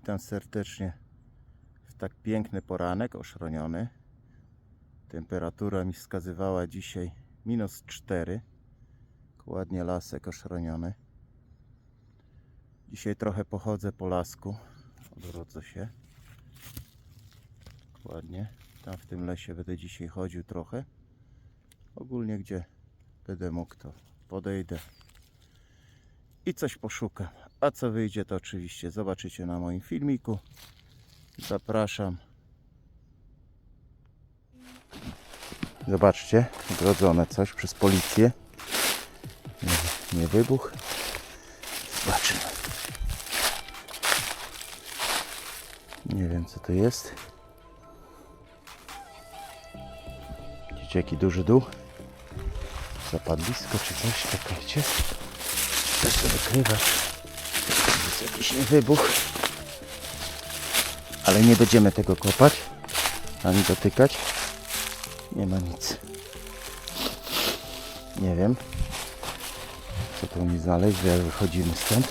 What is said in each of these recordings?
Witam serdecznie w tak piękny poranek, oszroniony. Temperatura mi wskazywała dzisiaj minus 4. Ładnie lasek oszroniony. Dzisiaj trochę pochodzę po lasku. Odrodzę się. Ładnie. Tam w tym lesie będę dzisiaj chodził trochę. Ogólnie gdzie będę mógł to podejdę i coś poszukam. A co wyjdzie to oczywiście zobaczycie na moim filmiku. Zapraszam. Zobaczcie, ogrodzone coś przez policję. Nie, nie wybuch. Zobaczymy. Nie wiem co to jest. Widzicie jaki duży dół? Zapadlisko czy coś, czekajcie. To wykrywać. Jest jakiś wybuch. Ale nie będziemy tego kopać, ani dotykać. Nie ma nic. Nie wiem, co tu mi znaleźć, jak wychodzimy stąd.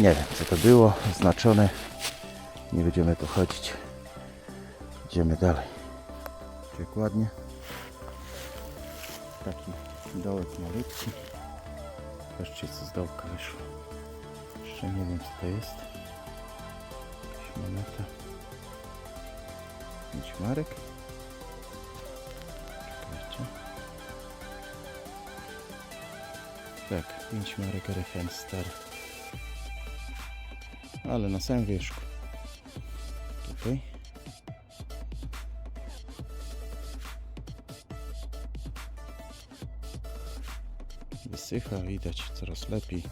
Nie wiem, co to było, oznaczone. Nie będziemy tu chodzić. Idziemy dalej. Jak ładnie. Taki dołek malutki. Patrzcie co z dołka wyszło. Jeszcze nie wiem co to jest. Jakaś moneta. Pięć marek. Czekajcie. Tak, 5 marek RFN stary. Ale na samym wierzchu. Tutaj. Wysycha, widać coraz lepiej.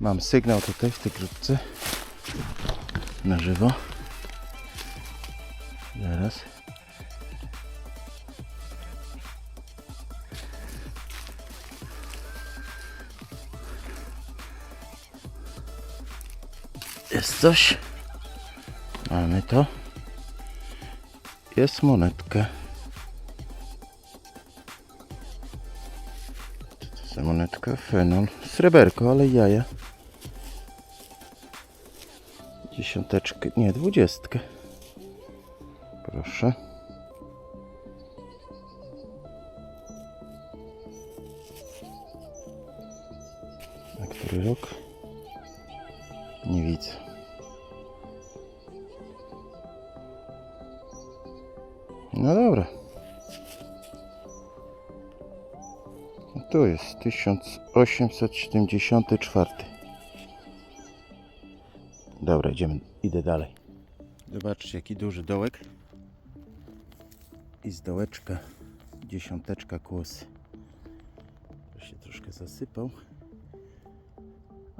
Mam sygnał tutaj w tej grupce na żywo. Zaraz. Jest coś. Mamy to. Jest monetka. Co to monetka? Fenol. Sreberko, ale jaja. Dziesiąteczkę, nie, dwudziestkę. Proszę. Na który rok? Nie widzę. Tu jest 1874. Dobra, idziemy, idę dalej. Zobaczcie, jaki duży dołek. I z dołeczka dziesiąteczka kłosy. To się troszkę zasypał.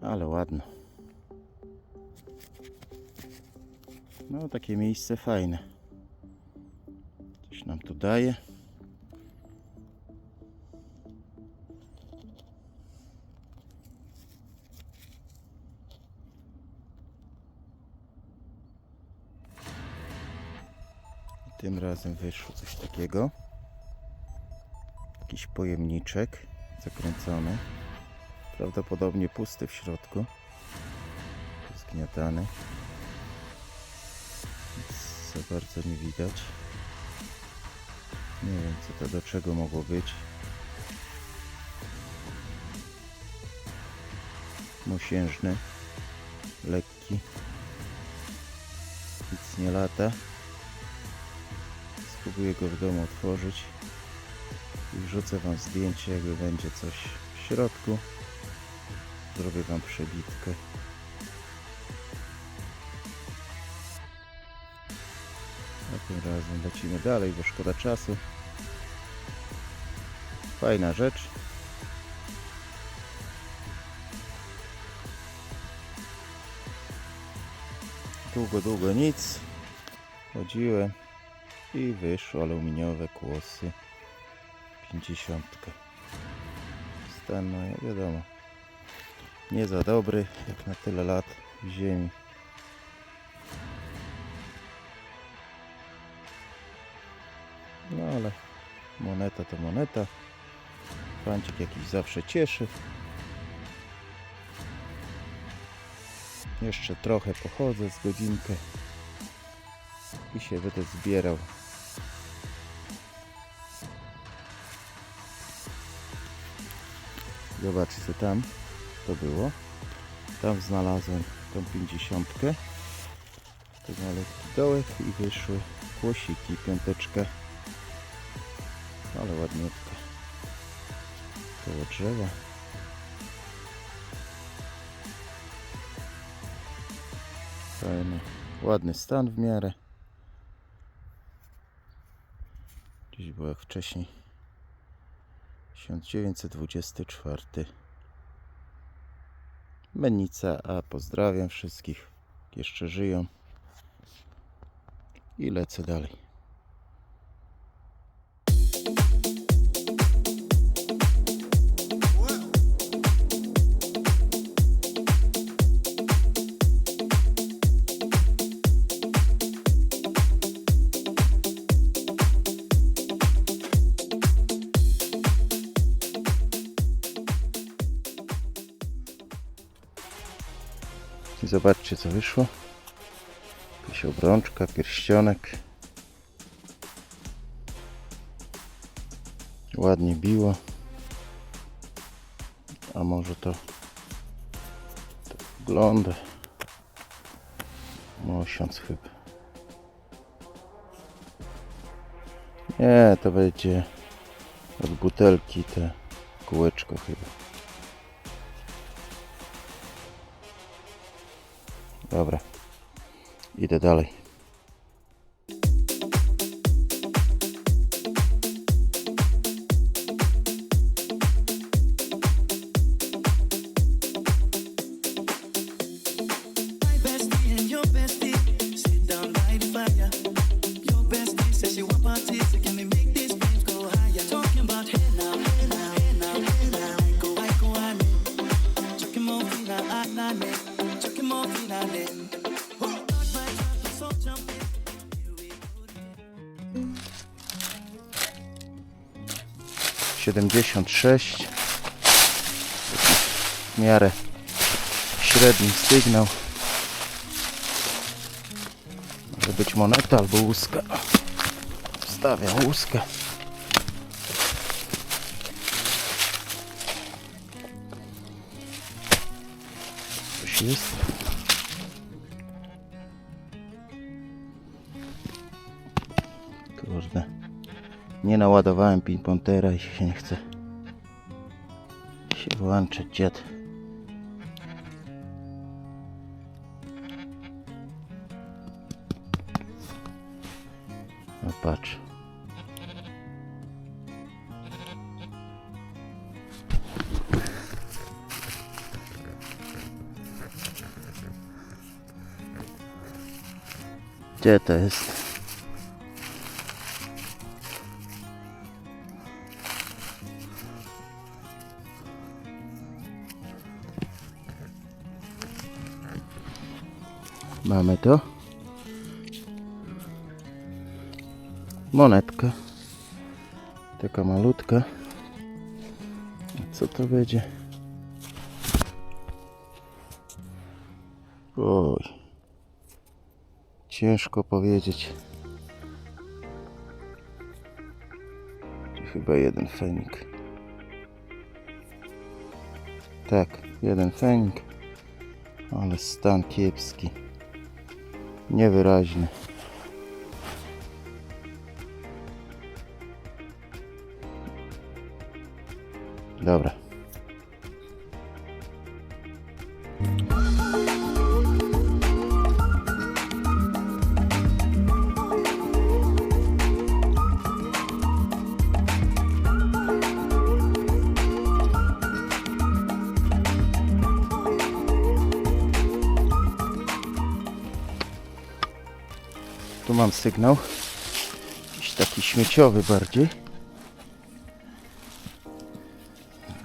Ale ładno. No, takie miejsce fajne. Coś nam tu daje. Tym razem wyszło coś takiego. Jakiś pojemniczek zakręcony. Prawdopodobnie pusty w środku. Zgniatany. Za bardzo nie widać. Nie wiem co to do czego mogło być. Mosiężny, lekki. Nic nie lata. Spróbuję go w domu otworzyć i wrzucę Wam zdjęcie, jakby będzie coś w środku. Zrobię Wam przebitkę. A tym razem lecimy dalej, bo szkoda czasu. Fajna rzecz. Długo, długo nic. Chodziłem i wyszło aluminiowe kłosy. 50. Stan, no ja wiadomo, nie za dobry jak na tyle lat w ziemi. No Moneta to moneta. Pancik jakiś zawsze cieszy. Jeszcze trochę pochodzę z godzinkę i się będę zbierał. Zobaczcie tam, to było. Tam znalazłem tą pięćdziesiątkę. To malutki dołek i wyszły kłosiki, piąteczkę. Ale ładniutka. Koło drzewa. Fajny, ładny stan w miarę. Gdzieś było jak wcześniej. 1924. Mennica, a pozdrawiam wszystkich. Jeszcze żyją. I lecę dalej. I zobaczcie co wyszło. Jakaś obrączka, pierścionek. Ładnie biło. A może to tak wygląda. Mosiąc chyba. Nie, to będzie od butelki te kółeczko chyba. Dobra. Idę dalej. 76. W miarę średni sygnał. Może być moneta albo łuska. Wstawiam łuskę. Coś jest nie naładowałem ping-pontera i się nie chce się włączyć dziad. No patrz. Gdzie to jest? Mamy to. Monetka. Taka malutka. Co to będzie? Oj. Ciężko powiedzieć. Chyba jeden fenik. Tak, jeden fenik. Ale stan kiepski. Niewyraźny. Dobra. Mam sygnał. Jakiś taki śmieciowy bardziej.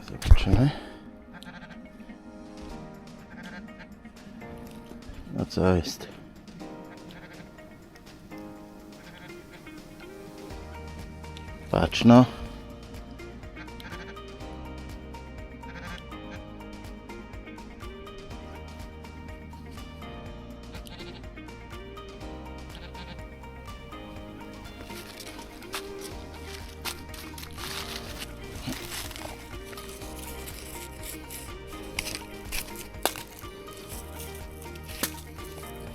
Zobaczymy. No co jest? Patrz no.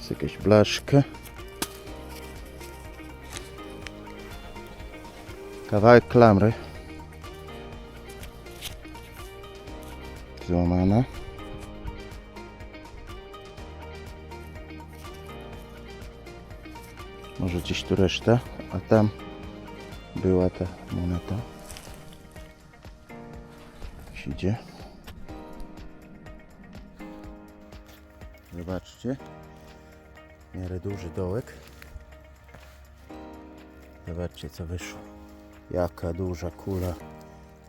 Jest jakaś blaszka. Kawałek klamry. Złamana. Może gdzieś tu reszta, a tam była ta moneta. Już idzie. Zobaczcie. W miarę duży dołek. Zobaczcie co wyszło. Jaka duża kula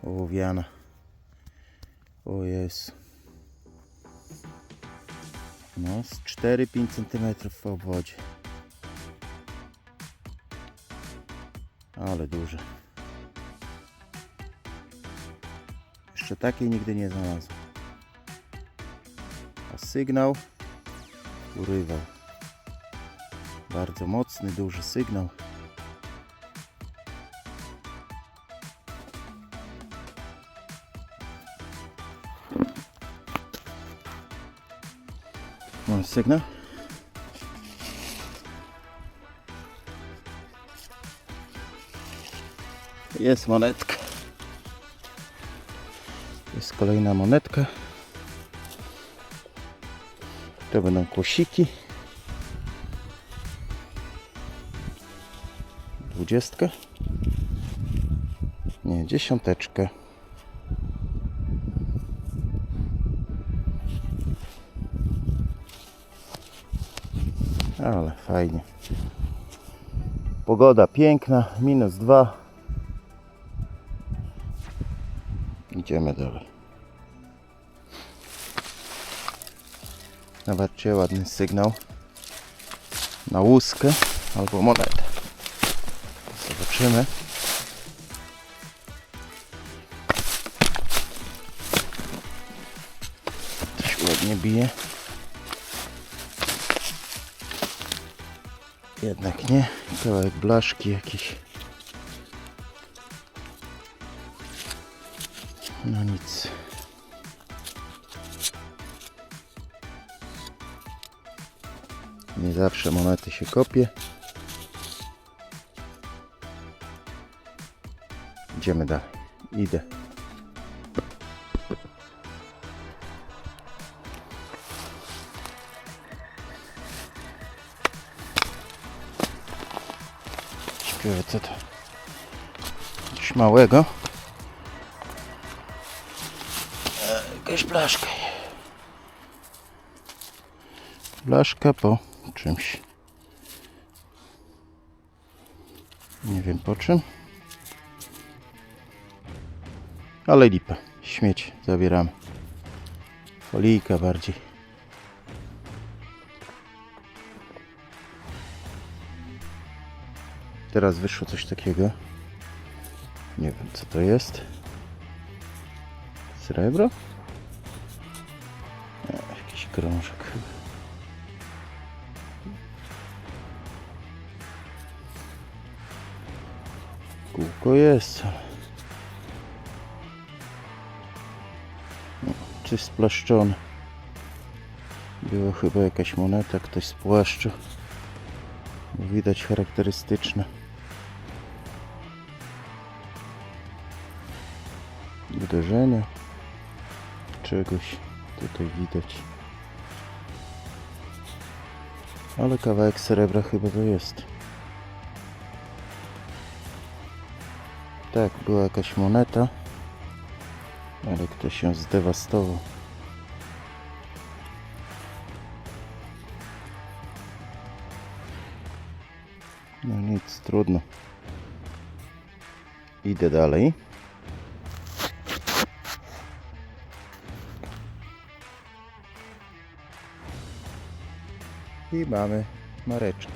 ołowiana. O jest. No, z 4-5 cm w obwodzie. Ale duże. Jeszcze takiej nigdy nie znalazłem. A sygnał urywał. Bardzo mocny, duży sygnał. Mam sygnał. Jest monetka. Jest kolejna monetka. To będą kłosiki. Dwudziestka. Nie, dziesiąteczkę. Ale fajnie. Pogoda piękna, minus dwa. Idziemy dalej. Zobaczcie, ładny sygnał na łuskę albo monetę. Zobaczymy. Coś ładnie bije. Jednak nie. Kawałek blaszki jakiś. No nic. Nie zawsze monety się kopie. Idziemy dalej. Idę. Ciekawe co to? Coś małego. E, Jakaś blaszka. Blaszka po czymś. Nie wiem po czym. Ale lipa. Śmieć zabieramy. Folijka bardziej. Teraz wyszło coś takiego. Nie wiem co to jest. Srebro? Jakiś krążek. Kółko jest. No, Coś splaszczone. Była chyba jakaś moneta, ktoś spłaszczył. Widać charakterystyczne. Uderzenia czegoś tutaj widać. Ale kawałek srebra chyba to jest. Tak, była jakaś moneta, ale ktoś ją zdewastował. No nic, trudno. Idę dalej. I mamy mareczkę.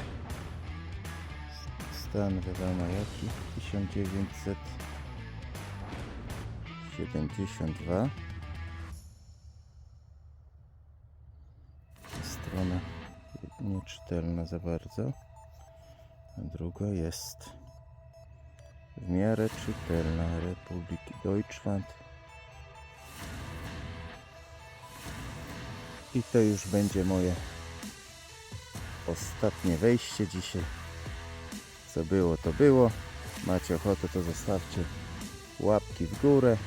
Stan wiadomo jaki 1972 Strona nieczytelna za bardzo. A druga jest w miarę czytelna. Republiki Deutschland. I to już będzie moje ostatnie wejście dzisiaj. Co było to było. Macie ochotę to zostawcie łapki w górę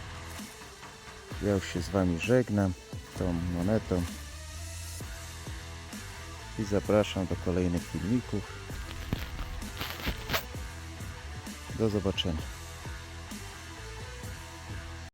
ja już się z wami żegnam tą monetą. I zapraszam do kolejnych filmików. Do zobaczenia